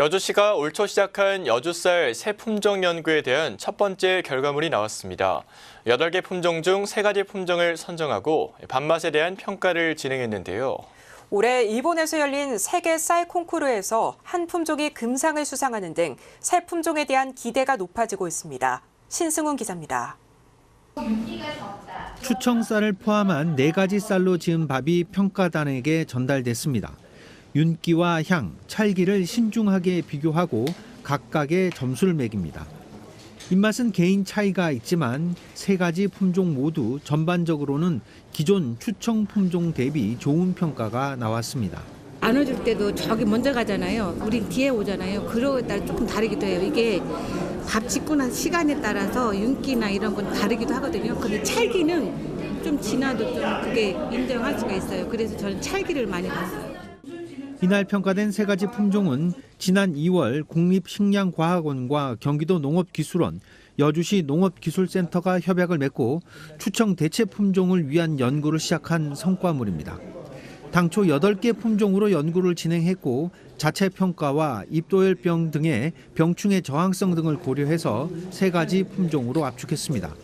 여주시가 올 초 시작한 여주쌀 새 품종 연구에 대한 첫 번째 결과물이 나왔습니다. 8개 품종 중 3가지 품종을 선정하고 밥맛에 대한 평가를 진행했는데요. 올해 일본에서 열린 세계 쌀 콩쿠르에서 한 품종이 금상을 수상하는 등쌀 품종에 대한 기대가 높아지고 있습니다. 신승훈 기자입니다. 추청 쌀을 포함한 네 가지 쌀로 지은 밥이 평가단에게 전달됐습니다. 윤기와 향, 찰기를 신중하게 비교하고 각각의 점수를 매깁니다. 입맛은 개인 차이가 있지만 세 가지 품종 모두 전반적으로는 기존 추청 품종 대비 좋은 평가가 나왔습니다. 안아줄 때도 저기 먼저 가잖아요. 우린 뒤에 오잖아요. 그러고에 따라 조금 다르기도 해요. 이게 밥 짓고 난 시간에 따라서 윤기나 이런 건 다르기도 하거든요. 근데 찰기는 좀 지나도 좀 그게 인정할 수가 있어요. 그래서 저는 찰기를 많이 봤어요. 이날 평가된 세 가지 품종은 지난 2월 국립식량과학원과 경기도 농업기술원, 여주시 농업기술센터가 협약을 맺고 추청 대체 품종을 위한 연구를 시작한 성과물입니다. 당초 8개 품종으로 연구를 진행했고 자체 평가와 입도열병 등의 병충해 저항성 등을 고려해서 세 가지 품종으로 압축했습니다.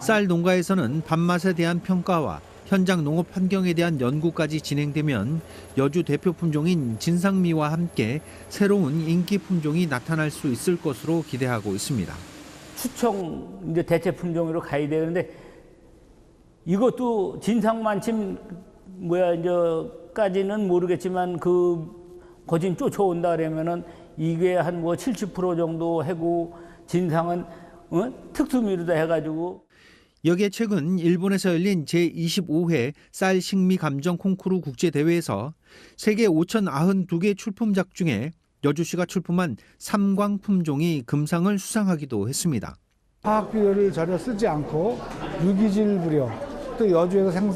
쌀 농가에서는 밥맛에 대한 평가와 현장 농업 환경에 대한 연구까지 진행되면 여주 대표 품종인 진상미와 함께 새로운 인기 품종이 나타날 수 있을 것으로 기대하고 있습니다. 추청 이제 대체 품종으로 가야 되는데 이것도 진상만침 뭐야 이제까지는 모르겠지만 그 거진 쫓아온다 그러면은 이게 한 뭐 70% 정도 하고 진상은 어? 특수미루다 해가지고 여기에 최근 일본에서 열린 제25회 쌀 식미 감정 콩쿠르 국제 대회에서 세계 5,092개 출품작 중에 여주시가 출품한 삼광 품종이 금상을 수상하기도 했습니다. 화학 비료를 전혀 쓰지 않고 유기질 부려 또 여주에서 생,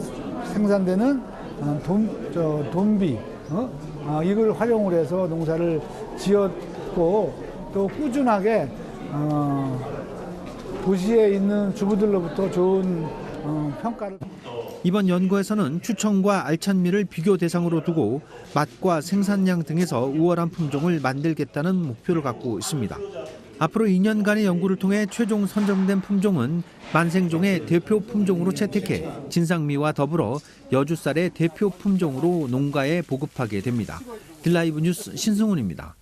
생산되는 어, 돈, 저, 돈비 어? 아, 이걸 활용을 해서 농사를 지었고 또 꾸준하게 어, 도시에 있는 주부들로부터 좋은 어, 평가를 이번 연구에서는 추청과 알찬미를 비교 대상으로 두고 맛과 생산량 등에서 우월한 품종을 만들겠다는 목표를 갖고 있습니다. 앞으로 2년간의 연구를 통해 최종 선정된 품종은 만생종의 대표 품종으로 채택해 진상미와 더불어 여주쌀의 대표 품종으로 농가에 보급하게 됩니다. 딜라이브 뉴스 신승훈입니다.